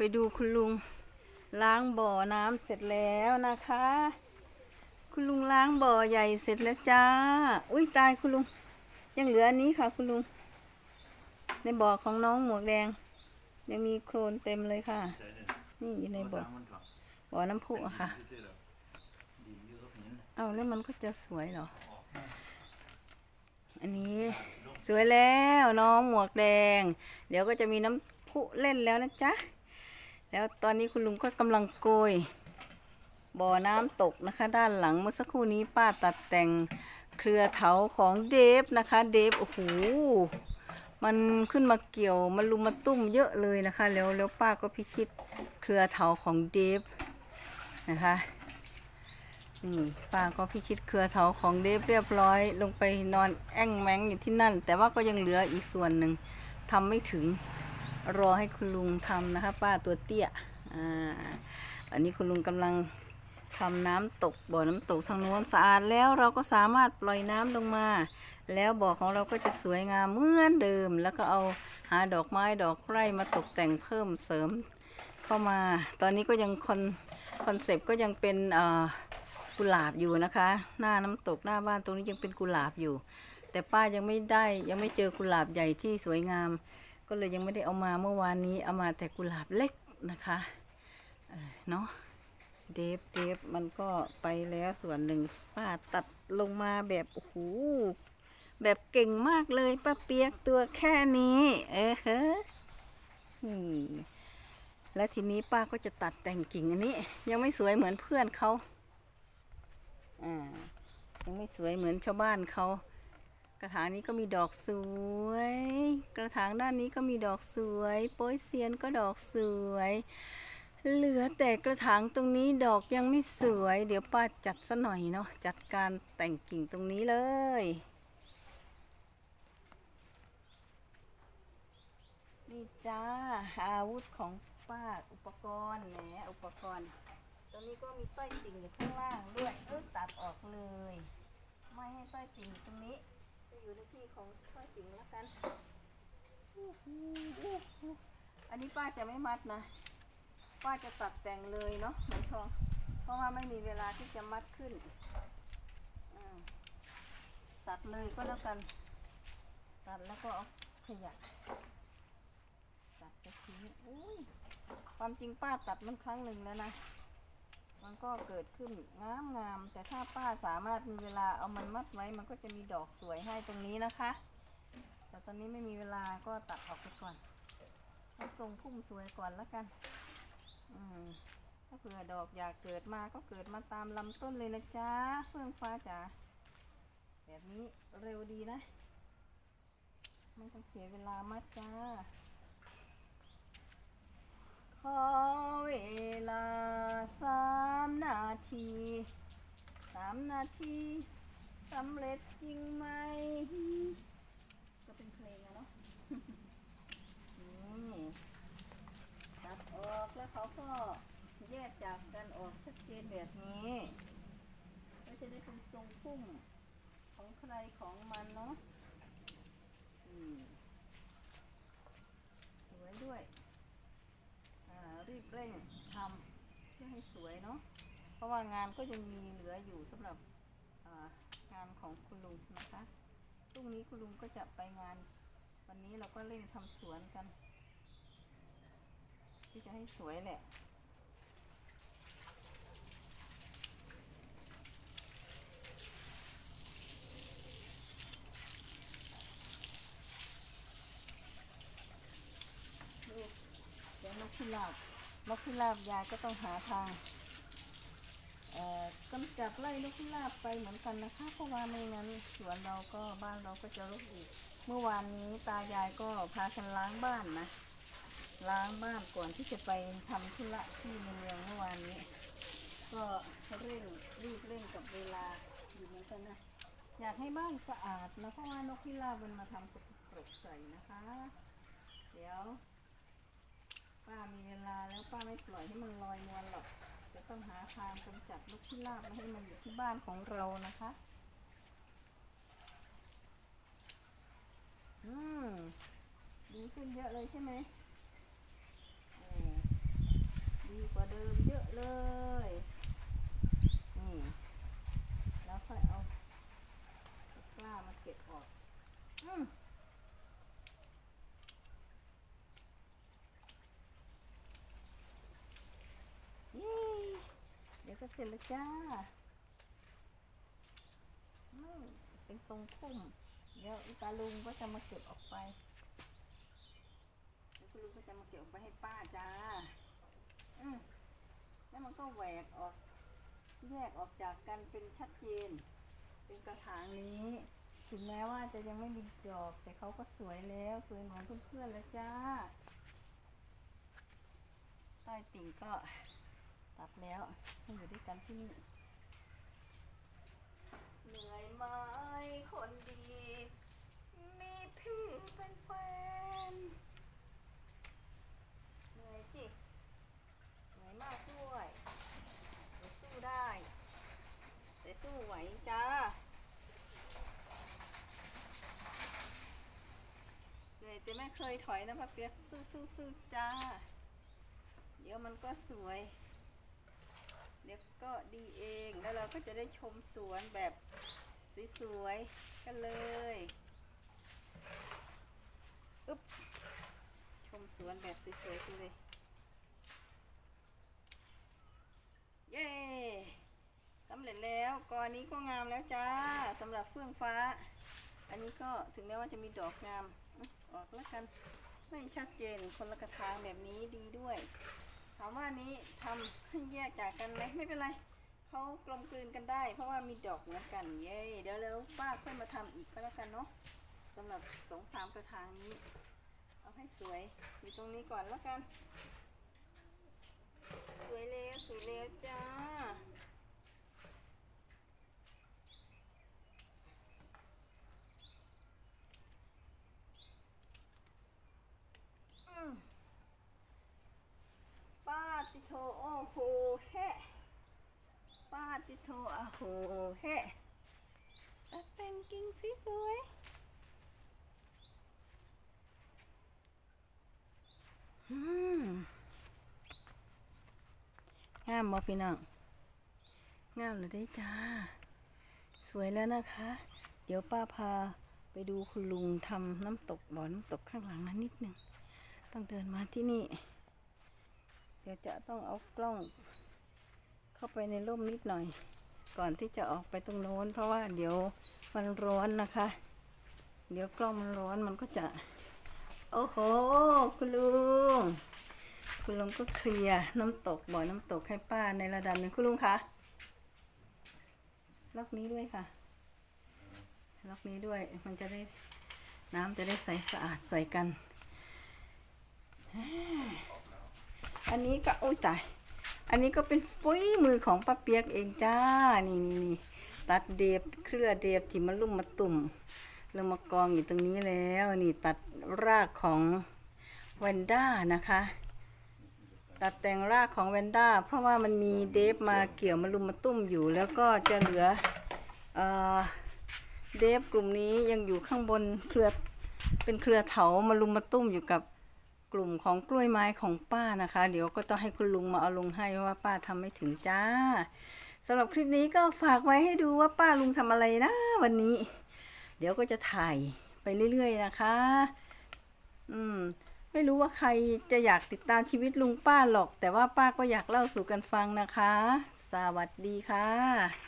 ไปดูคุณลุงล้างบ่อน้ำเสร็จแล้วนะคะ คุณลุงล้างบ่อใหญ่เสร็จแล้วจ้า อุ้ยตายคุณลุง ยังเหลืออันนี้ค่ะ คุณลุง ในบ่อของน้องหมวกแดง ยังมีโคลนเต็มเลยค่ะ นี่อยู่ในบ่อบ่อน้ำพุอะค่ะ เอาแล้วมันก็จะสวยเหรอ อันนี้สวยแล้วน้องหมวกแดง เดี๋ยวก็จะมีน้ำพุเล่นแล้วนะจ๊ะ แล้วตอนนี้คุณลุงก็กำลังโกยบ่อน้ำตกนะคะ ด้านหลังเมื่อสักครู่นี้ป้าตัดแต่งเครือเถาของเดฟนะคะ เดฟโอ้โหมันขึ้นมาเกี่ยวมันลุมมาตุ้มเยอะเลยนะคะ แล้วแล้วป้าก็พิชิตเครือเถาของเดฟนะคะนี่ป้าก็พิชิตเครือเถาของเดฟเรียบร้อย ลงไปนอนแอ่งแมงอยู่ที่นั่น แต่ว่าก็ยังเหลืออีกส่วนหนึ่งทำไม่ถึง รอให้คุณลุงทำนะคะ ป้าตัวเตี้ยอ่าอันนี้คุณลุงกำลังทำน้ำตกบ่อน้ำตกทางโน้นสะอาดแล้วเราก็สามารถปล่อยน้ำลงมา แล้วบ่อของเราก็จะสวยงามเหมือนเดิม แล้วก็เอาหาดอกไม้ดอกไร่มาตกแต่งเพิ่มเสริมเข้ามา ตอนนี้ก็ยังคอนคอนเซปต์ก็ยังเป็นกุหลาบอยู่นะคะ หน้าน้ำตกหน้าบ้านตรงนี้ยังเป็นกุหลาบอยู่ แต่ป้ายังไม่ได้ยังไม่เจอกุหลาบใหญ่ที่สวยงาม ก็เลยยังไม่ได้เอามาเมื่อวานนี้เอามาแต่กุหลาบเล็กนะคะเนาะเดฟเดฟมันก็ไปแล้วส่วนหนึ่งป้าตัดลงมาแบบโอ้โหแบบเก่งมากเลยป้าเปียกตัวแค่นี้ เออเฮ้และทีนี้ป้าก็จะตัดแต่งกิ่งอันนี้ ยังไม่สวยเหมือนเพื่อนเขาอ่ายังไม่สวยเหมือนชาวบ้านเขา กระถางนี้ก็มีดอกสวย กระถางด้านนี้ก็มีดอกสวย โป้ยเซียนก็ดอกสวย เหลือแต่กระถางตรงนี้ดอกยังไม่สวย เดี๋ยวป้าจัดซะหน่อยเนาะ จัดการแต่งกิ่งตรงนี้เลย นี่จ้าอาวุธของป้าอุปกรณ์แหมอุปกรณ์ ตรงนี้ก็มีต้อยติ่งอยู่ข้างล่างด้วยเออตัดออกเลย ไม่ให้ต้อยติ่งอยู่ตรงนี้ จะอยู่ในที่ของต้อยติ่งแล้วกัน อันนี้ป้าจะไม่มัดนะ ป้าจะตัดแต่งเลยเนาะหมอนทอง เพราะว่าไม่มีเวลาที่จะมัดขึ้น ตัดเลยก็แล้วกัน ตัดแล้วก็เอาขยะตัดไปทิ้งอุ้ยความจริงป้าตัดมันครั้งหนึ่งแล้วนะ มันก็เกิดขึ้นงามงามๆแต่ถ้าป้าสามารถมีเวลาเอามันมัดไว้ มันก็จะมีดอกสวยให้ตรงนี้นะคะ แต่ตอนนี้ไม่มีเวลาก็ตัดออกไปก่อนให้ทรงพุ่มสวยก่อนแล้วกัน อืมถ้าเผื่อดอกอยากเกิดมาก็เกิดมาตามลำต้นเลยนะจ๊ะเฟื่องฟ้าจ๋าแบบนี้เร็วดีนะ ไม่ต้องเสียเวลามากจ้า ขอเวลาสามนาทีสามนาทีสำเร็จจริงไหม ก็เป็นเพลงอะเนาะ นี่ตัดออกแล้วเขาก็แยกจากกันออกชัดเจนแบบนี้ก็จะได้เป็นทรงพุ่มของใครของมันเนาะอืมสวยด้วย อ่ารีบ เร่งทำเพื่อให้สวยเนาะเพราะว่างานก็ยังมีเหลืออยู่สำหรับางานของคุณลุงนะคะพรุ่งนี้คุณลุงก็จะไปงาน วันนี้เราก็เร่งทำสวนกันที่จะให้สวยแหละดูเดี๋ยวนกพิราบ นกพิราบยายก็ต้องหาทางกำจัดไล่นกพิราบไปเหมือนกันนะคะ เพราะว่าไม่งั้นสวนเราก็บ้านเราก็จะรกอีก เมื่อวานนี้ตายายก็พากันล้างบ้านนะ ล้างบ้านก่อนที่จะไปทำธุระที่เมืองเมื่อวานนี้ ก็เร่งรีบเร่งกับเวลาอยู่เหมือนกันนะ อยากให้บ้านสะอาดนะเพราะว่านกพิราบมันมาทำสกปรกใส่นะคะ เดี๋ยว ป้ามีเวลาแล้วป้าไม่ปล่อยให้มันลอยนวลหรอก จะต้องหาทางกำจัดลูกที่ลาบมาให้มันอยู่ที่บ้านของเรานะคะ อืมดีขึ้นเยอะเลยใช่ไหมดีกว่าเดิมเยอะเลย นี่ สร็จแล้วจ้าเป็นทรงพุ่มเดี๋ยวอีตาลุงก็จะมาเก็บออกไปเดี๋ยวคุณลุงก็จะมาเก็บออกไปให้ป้าจ้า อืมแล้วมันก็แหวกออก แยกออกจากกันเป็นชัดเจน เป็นกระถางนี้ ถึงแม้ว่าจะยังไม่มีดอก แต่เขาก็สวยแล้ว สวยเหมือนเพื่อนๆแล้วจ้าใต้ติ่งก็ ตัดแล้วให้อยู่ด้วยกันที่นี่เหนื่อยไหมคนดี มีพี่เป็นแฟนเหนื่อยจิเหนื่อยมากด้วยแต่สู้ได้แต่สู้ไหวจ้าเหนื่อยแต่ไม่เคยถอยนะป้าเปียกสู้สู้สู้จ้า เดี๋ยวมันก็สวย เดี๋ยวก็ดีเองแล้วเราก็จะได้ชมสวนแบบสวยๆกันเลยอึ๊บชมสวนแบบสวยๆกันเลยเย้สำเร็จแล้วกอนี้ก็งามแล้วจ้าสำหรับเฟื่องฟ้า อันนี้ก็ถึงแม้ว่าจะมีดอกงามออออกแล้วกันไม่ชัดเจนคนละกระถางแบบนี้ดีด้วย ถามว่านี้ทำให้แยกจากกันไหมไม่เป็นไรเขากลมกลืนกันได้ เพราะว่ามีดอกเหมือนกันเย้เดี๋ยวแล้วป้าค่อยมาทำอีกก็แล้วกันเนาะสำหรับสองสามกระถางนี้ เอาให้สวยอยู่ตรงนี้ก่อนแล้วกัน สวยแล้วสวยแล้วจ้า อืมป้า ติโทโอโหแฮป้าติโทโอโหแฮะตัดแต่งกิ่งสีสวยอืมงามบ่พี่น้องงามเลยได้จ้า สวยแล้วนะคะ เดี๋ยวป้าพาไปดูคุณลุงทำน้ำตกบ่อน้ำตกข้างหลังนั้นนิดหนึ่งต้องเดินมาที่นี่ ดี๋ยวจะต้องเอากล้อง เข้าไปในร่มนิดหน่อย ก่อนที่จะออกไปตรงโน้น เพราะว่าเดี๋ยวมันร้อนนะคะ เดี๋ยวกล้องมันร้อนมันก็จะ โอ้โห คุณลุง คุณลุงก็เคลียร์น้ำตกบ่อน้ำตกให้ป้าในระดับหนึ่งคุณลุงคะล็อกนี้ด้วยค่ะ ล็อกนี้ด้วย มันจะได้น้ำจะได้ใสสะอาดใสกัน อันนี้ก็โอ้ยตาย อันนี้ก็เป็นฟุ้ยมือของป้าเปียกเองจ้า นี่นี่นี่ตัดเดบเครือเดบที่มาลุ่มมาตุ่มเรามากองอยู่ตรงนี้แล้ว นี่ตัดรากของแวนด้านะคะ ตัดแต่งรากของแวนด้าเพราะว่ามันมีเดฟมาเกี่ยวมาลุมมาตุ้มอยู่ แล้วก็จะเหลือเอเดฟกลุ่มนี้ยังอยู่ข้างบนเครือเป็นเครือเถามาลุมมาตุ้มอยู่กับ กลุ่มของกล้วยไม้ของป้านะคะ เดี๋ยวก็ต้องให้คุณลุงมาเอาลงให้ว่าป้าทำไม่ถึงจ้าสำหรับคลิปนี้ก็ฝากไว้ให้ดูว่าป้าลุงทำอะไรนะวันนี้ เดี๋ยวก็จะถ่ายไปเรื่อยๆนะคะ อืม ไม่รู้ว่าใครจะอยากติดตามชีวิตลุงป้าหรอก แต่ว่าป้าก็อยากเล่าสู่กันฟังนะคะ สวัสดีค่ะ